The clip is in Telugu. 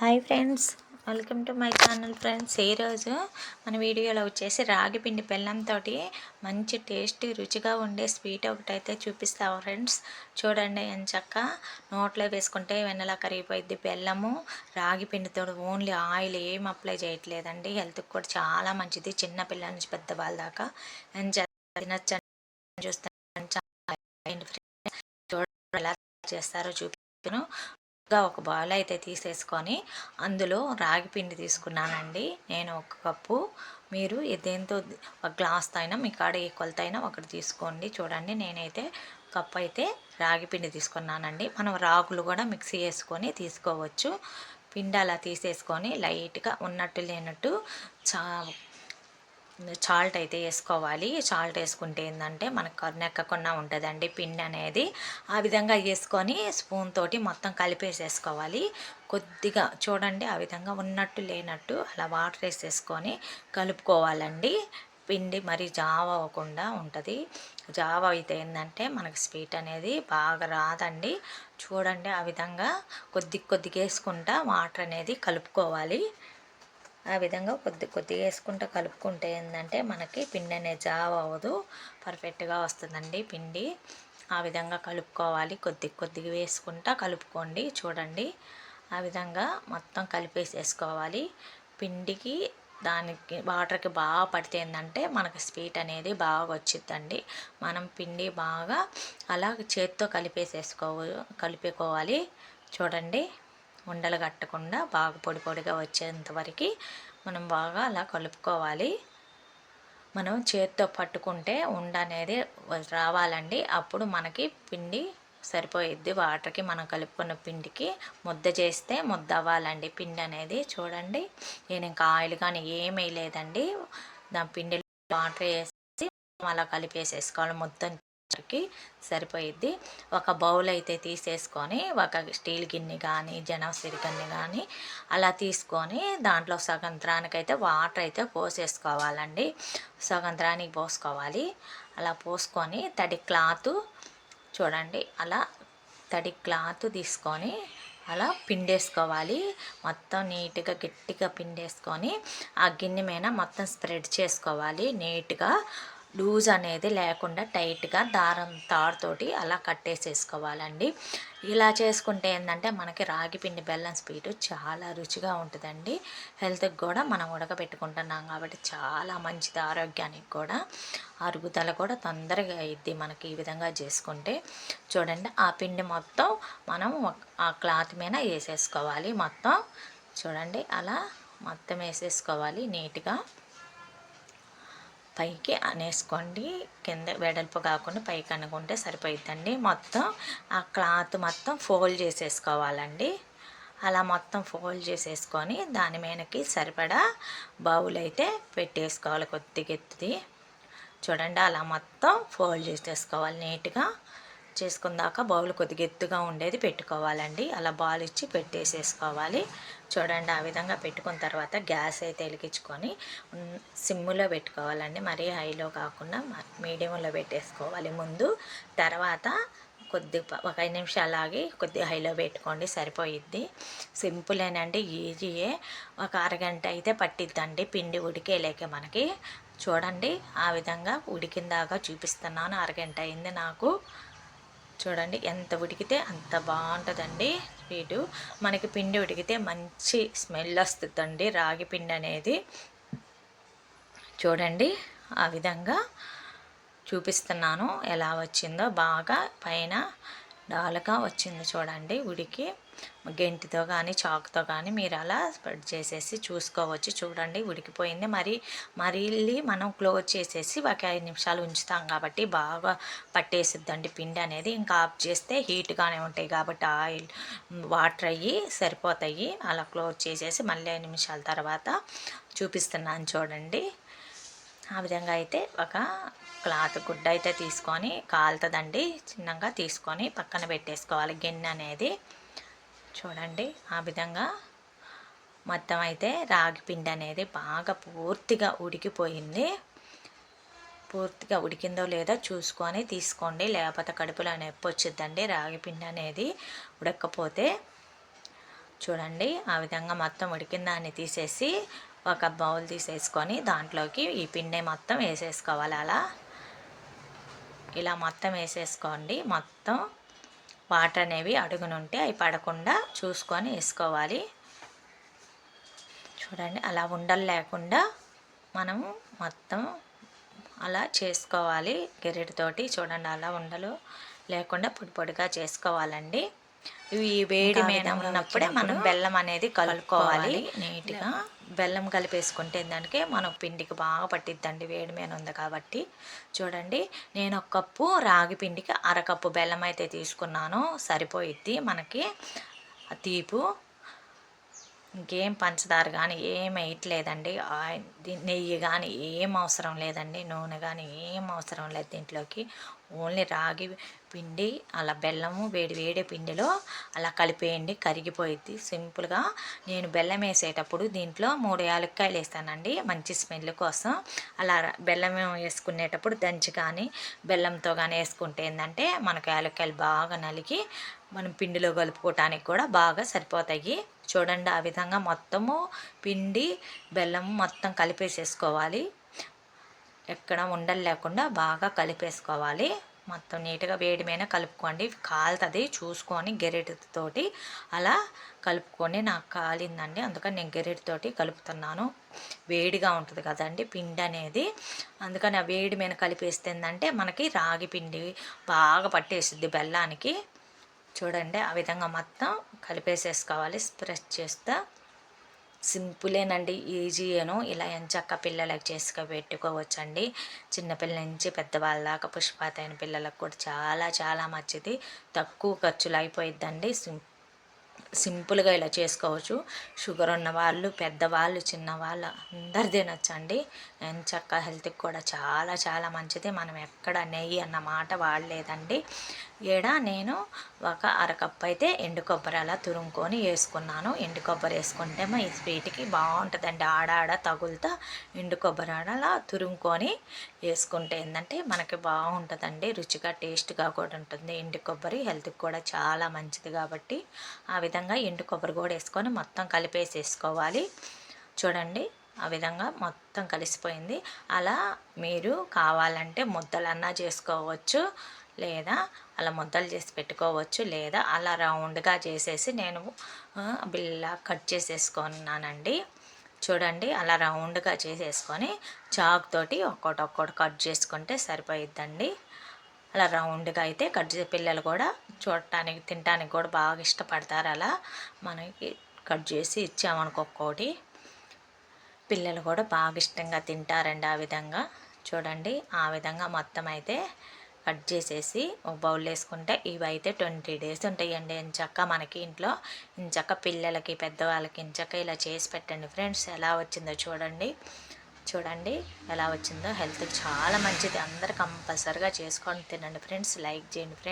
Hi friends. Welcome to my channel friends. ఈరోజు మన వీడియోలో వచ్చేసి రాగి పిండి బెల్లంతో మంచి టేస్టీ రుచిగా ఉండే స్వీట్ ఒకటి అయితే చూపిస్తావు ఫ్రెండ్స్. చూడండి చక్క. నోట్లో వేసుకుంటే వెన్నలా కరిగిపోయింది బెల్లము. రాగి పిండితో ఓన్లీ ఆయిల్ ఏం అప్లై చేయట్లేదండి. హెల్త్కి కూడా చాలా మంచిది. చిన్న పిల్లల నుంచి పెద్ద వాళ్ళ దాకా. తినచ్చ చూస్తాను. చూడండి ఎలా చేస్తారో చూపిస్తాను. ఒక బౌల్ అయితే తీసేసుకొని అందులో రాగి పిండి తీసుకున్నానండి. నేను ఒక కప్పు. మీరు దేంతో ఒక గ్లాస్ అయినా మీ కాడ ఏ కొలత అయినా ఒకటి తీసుకోండి. చూడండి నేనైతే కప్పు అయితే రాగి పిండి తీసుకున్నానండి. మనం రాగులు కూడా మిక్సీ వేసుకొని తీసుకోవచ్చు. పిండి అలా తీసేసుకొని లైట్గా ఉన్నట్టు లేనట్టు చా చాల్ట్ అయితే వేసుకోవాలి. చాల్ట్ వేసుకుంటే ఏంటంటే మనకు నెక్కకుండా ఉంటుందండి పిండి అనేది. ఆ విధంగా వేసుకొని స్పూన్ తోటి మొత్తం కలిపేసేసుకోవాలి. కొద్దిగా చూడండి ఆ విధంగా ఉన్నట్టు లేనట్టు అలా వాటర్ వేసేసుకొని కలుపుకోవాలండి. పిండి మరి జావ అవ్వకుండా ఉంటుంది. జావ అయితే ఏంటంటే మనకి స్వీట్ అనేది బాగా రాదండి. చూడండి ఆ విధంగా కొద్ది కొద్దిగా వేసుకుంటా వాటర్ అనేది కలుపుకోవాలి. ఆ విధంగా కొద్ది కొద్దిగా వేసుకుంటూ కలుపుకుంటే ఏంటంటే మనకి పిండి అనేది జావ అవ్వదు. పర్ఫెక్ట్గా వస్తుందండి పిండి. ఆ విధంగా కలుపుకోవాలి. కొద్ది కొద్దిగా వేసుకుంటా కలుపుకోండి. చూడండి. ఆ విధంగా మొత్తం కలిపేసేసుకోవాలి. పిండికి దానికి వాటర్కి బాగా పడితే ఏంటంటే మనకి స్వీట్ అనేది బాగా వచ్చిద్దండి. మనం పిండి బాగా అలా చేత్తో కలిపేసేసుకో కలిపేకోవాలి. చూడండి. ఉండలు కట్టకుండా బాగా పొడి పొడిగా వచ్చేంతవరకు మనం బాగా అలా కలుపుకోవాలి. మనం చేతితో పట్టుకుంటే ఉండ అనేది రావాలండి. అప్పుడు మనకి పిండి సరిపోయిద్ది. వాటర్కి మనం కలుపుకున్న పిండికి ముద్ద చేస్తే ముద్ద అవ్వాలండి. పిండి అనేది చూడండి. నేను ఇంకా ఆయిల్ కానీ ఏమీ లేదండి. దాని పిండిలో వాటర్ వేసి అలా కలిపేసేసుకోవాలి. ముద్ద వాటర్కి సరిపోయిద్ది. ఒక బౌల్ అయితే తీసేసుకొని ఒక స్టీల్ గిన్నె కానీ జనవసిరి గిన్నె కానీ అలా తీసుకొని దాంట్లో సగంత్రానికైతే వాటర్ అయితే పోసేసుకోవాలండి. సగంత్రానికి పోసుకోవాలి. అలా పోసుకొని తడి క్లాత్ చూడండి అలా తడి క్లాత్ తీసుకొని అలా పిండేసుకోవాలి. మొత్తం నీట్గా గట్టిగా పిండేసుకొని ఆ గిన్నె మీద మొత్తం స్ప్రెడ్ చేసుకోవాలి. నీట్గా లూజ్ అనేది లేకుండా టైట్గా దారం తాడుతోటి అలా కట్టేసేసుకోవాలండి. ఇలా చేసుకుంటే ఏంటంటే మనకి రాగి పిండి బెల్లం స్వీటు చాలా రుచిగా ఉంటుందండి. హెల్త్కి కూడా మనం ఉడకబెట్టుకుంటున్నాం కాబట్టి చాలా మంచిది ఆరోగ్యానికి కూడా. అరుగుదల కూడా తొందరగా అయింది మనకి ఈ విధంగా చేసుకుంటే. చూడండి ఆ పిండి మొత్తం మనం ఆ క్లాత్ మీద వేసేసుకోవాలి మొత్తం. చూడండి అలా మొత్తం వేసేసుకోవాలి నీట్గా. పైకి అనేసుకోండి. కింద వెడల్పు కాకుండా పైకి అనుకుంటే సరిపోయిద్దండి. మొత్తం ఆ క్లాత్ మొత్తం ఫోల్డ్ చేసేసుకోవాలండి. అలా మొత్తం ఫోల్డ్ చేసేసుకొని దాని మీదకి సరిపడా బౌల్ అయితే పెట్టేసుకోవాలి కొద్దిగా ఎత్తుది చూడండి అలా మొత్తం ఫోల్డ్ చేసేసుకోవాలి నీట్గా. చేసుకుందాక బౌల్ కొద్దిగా ఎత్తుగా ఉండేది పెట్టుకోవాలండి. అలా బాల్ ఇచ్చి పెట్టేసేసుకోవాలి. చూడండి ఆ విధంగా పెట్టుకున్న తర్వాత గ్యాస్ అయితే వెలిగించుకొని సిమ్ములో పెట్టుకోవాలండి. మరీ హైలో కాకుండా మీడియంలో పెట్టేసుకోవాలి ముందు. తర్వాత కొద్ది ఒక ఐదు నిమిషాలు ఆగి కొద్దిగా హైలో పెట్టుకోండి సరిపోయిద్ది. సింపులేనండి ఈజీయే. ఒక అరగంట అయితే పట్టిద్దండి. పిండి ఉడికేలేక మనకి. చూడండి ఆ విధంగా ఉడికిందాకా చూపిస్తున్నాను. అరగంట అయింది నాకు. చూడండి ఎంత ఉడికితే అంత బాగుంటుందండి స్వీటు. మనకి పిండి ఉడికితే మంచి స్మెల్ వస్తుందండి రాగి పిండి అనేది. చూడండి ఆ విధంగా చూపిస్తున్నాను ఎలా వచ్చిందో. బాగా పైన డాల్గా వచ్చింది చూడండి ఉడికి. గెంటితో కానీ చాక్తో కానీ మీరు అలా స్ప్రెడ్ చేసేసి చూసుకోవచ్చు. చూడండి ఉడికిపోయింది. మరి మరీ మనం క్లోజ్ చేసేసి ఒక ఐదు నిమిషాలు ఉంచుతాం కాబట్టి బాగా పట్టేసిద్దండి పిండి అనేది. ఇంకా ఆఫ్ చేస్తే హీట్గానే ఉంటాయి కాబట్టి ఆయిల్ వాటర్ అయ్యి సరిపోతాయి. అలా క్లోజ్ చేసేసి మళ్ళీ ఐదు నిమిషాల తర్వాత చూపిస్తున్నాను చూడండి. ఆ విధంగా అయితే ఒక క్లాత్ గుడ్డ అయితే తీసుకొని కాలుతుందండి. చిన్నగా తీసుకొని పక్కన పెట్టేసుకోవాలి గిన్నె అనేది. చూడండి ఆ విధంగా మొత్తం అయితే రాగి పిండి అనేది బాగా పూర్తిగా ఉడికిపోయింది. పూర్తిగా ఉడికిందో లేదో చూసుకొని తీసుకోండి. లేకపోతే కడుపులో నొప్పి వచ్చిద్దండి రాగి పిండి అనేది ఉడకపోతే. చూడండి ఆ విధంగా మొత్తం ఉడికిన దాన్ని తీసేసి ఒక బౌల్ తీసేసుకొని దాంట్లోకి ఈ పిండి మొత్తం వేసేసుకోవాలి అలా. ఇలా మొత్తం వేసేసుకోండి. మొత్తం వాటర్ అనేవి అడుగునుంటే అవి పడకుండా చూసుకొని వేసుకోవాలి. చూడండి అలా ఉండలు లేకుండా మనము మొత్తం అలా చేసుకోవాలి. గెరెటితోటి చూడండి అలా ఉండలు లేకుండా పొడి పొడిగా చేసుకోవాలండి. ఇవి వేడి మీద ఉన్నప్పుడే మనం బెల్లం అనేది కలుపుకోవాలి నీట్గా. బెల్లం కలిపేసుకుంటే దానికి మనం పిండికి బాగా పట్టిద్దండి. వేడి మీద ఉంది కాబట్టి. చూడండి నేను ఒక కప్పు రాగి పిండికి అరకప్పు బెల్లం అయితే తీసుకున్నాను. సరిపోయిద్ది మనకి. తీపు. ఇంకేం పంచదార కానీ ఏం వేయట్లేదండి. నెయ్యి కానీ ఏం అవసరం లేదండి. నూనె కానీ ఏం అవసరం లేదు దీంట్లోకి. ఓన్లీ రాగి పిండి అలా బెల్లము వేడి వేడి పిండిలో అలా కలిపేయండి. కరిగిపోయిద్ది. సింపుల్గా నేను బెల్లం వేసేటప్పుడు దీంట్లో మూడు యాలక్కాయలు వేస్తానండి. మంచి స్మెల్ కోసం. అలా బెల్లం వేసుకునేటప్పుడు దంచి కానీ బెల్లంతో కానీ వేసుకుంటే ఏంటంటే మనకు యాలక్కాయలు బాగా నలిగి మనం పిండిలో కలుపుకోవటానికి కూడా బాగా సరిపోతాయి. చూడండి ఆ విధంగా మొత్తము పిండి బెల్లం మొత్తం కలిపేసేసుకోవాలి. ఎక్కడ ఉండలు లేకుండా బాగా కలిపేసుకోవాలి. మొత్తం నీట్గా వేడి మీద కలుపుకోండి. కాలుతుంది చూసుకొని గెరెటితోటి అలా కలుపుకొని నాకు కాలిందండి అందుకని నేను గెరెటితోటి కలుపుతున్నాను. వేడిగా ఉంటుంది కదండి పిండి అనేది. అందుకని ఆ వేడి మీద కలిపేస్తుందంటే మనకి రాగి పిండి బాగా పట్టేస్తుంది బెల్లానికి. చూడండి ఆ విధంగా మొత్తం కలిపేసేసుకోవాలి. స్ప్రెస్ చేస్తే. సింపులేనండి ఈజీయేను. ఇలా ఎంచక్క పిల్లలకు చేసుకు పెట్టుకోవచ్చండి. చిన్నపిల్లల నుంచి పెద్దవాళ్ళ దాకా పుష్పాత అయిన పిల్లలకు కూడా చాలా చాలా మంచిది. తక్కువ ఖర్చులు అయిపోయిద్దండి. సింపుల్ సింపుల్గా ఇలా చేసుకోవచ్చు. షుగర్ ఉన్న వాళ్ళు పెద్దవాళ్ళు చిన్నవాళ్ళు అందరు తినొచ్చండి. ఎంచక్క హెల్త్కి కూడా చాలా చాలా మంచిది. మనం ఎక్కడ నెయ్యి అన్న మాట వాడలేదండి. ఈడ నేను ఒక అరకప్పు అయితే ఎండు కొబ్బరి అలా తురుముకొని వేసుకున్నాను. ఎండు కొబ్బరి వేసుకుంటే మా ఈ స్వీట్కి బాగుంటుందండి. ఆడాడ తగులుతా ఎండు కొబ్బరి అలా తురుముకొని వేసుకుంటే ఏంటంటే మనకి బాగుంటుందండి. రుచిగా టేస్ట్గా కూడా ఉంటుంది. ఎండు కొబ్బరి హెల్త్కి కూడా చాలా మంచిది కాబట్టి ఆ విధంగా ఎండు కొబ్బరి కూడా వేసుకొని మొత్తం కలిపేసేసుకోవాలి. చూడండి ఆ విధంగా మొత్తం కలిసిపోయింది. అలా మీరు కావాలంటే ముద్దలన్నా చేసుకోవచ్చు. లేదా అలా ముద్దలు చేసి పెట్టుకోవచ్చు లేదా అలా రౌండ్గా చేసేసి నేను బిల్లా కట్ చేసేసుకున్నానండి. చూడండి అలా రౌండ్గా చేసేసుకొని చాక్ తోటి ఒక్కొక్కటి ఒక్కొక్కటి కట్ చేసుకుంటే సరిపోయిద్దండి. అలా రౌండ్గా అయితే కట్ చేసే పిల్లలు కూడా చూడటానికి తినడానికి కూడా బాగా ఇష్టపడతారు అలా. మనకి కట్ చేసి ఇచ్చామనుకో ఒక్కోటి. పిల్లలు కూడా బాగా ఇష్టంగా తింటారండి ఆ విధంగా. చూడండి ఆ విధంగా మొత్తం అయితే కట్ చేసేసి ఒక బౌల్ వేసుకుంటే ఇవి అయితే ట్వంటీ డేస్ ఉంటాయండి. ఇంచక్క మనకి ఇంట్లో ఇంచక్క పిల్లలకి పెద్దవాళ్ళకి ఇంచక్క ఇలా చేసి పెట్టండి ఫ్రెండ్స్. ఎలా వచ్చిందో చూడండి. చూడండి ఎలా వచ్చిందో. హెల్త్కి చాలా మంచిది. అందరు కంపల్సరిగా చేసుకొని తినండి ఫ్రెండ్స్. లైక్ చేయండి ఫ్రెండ్స్.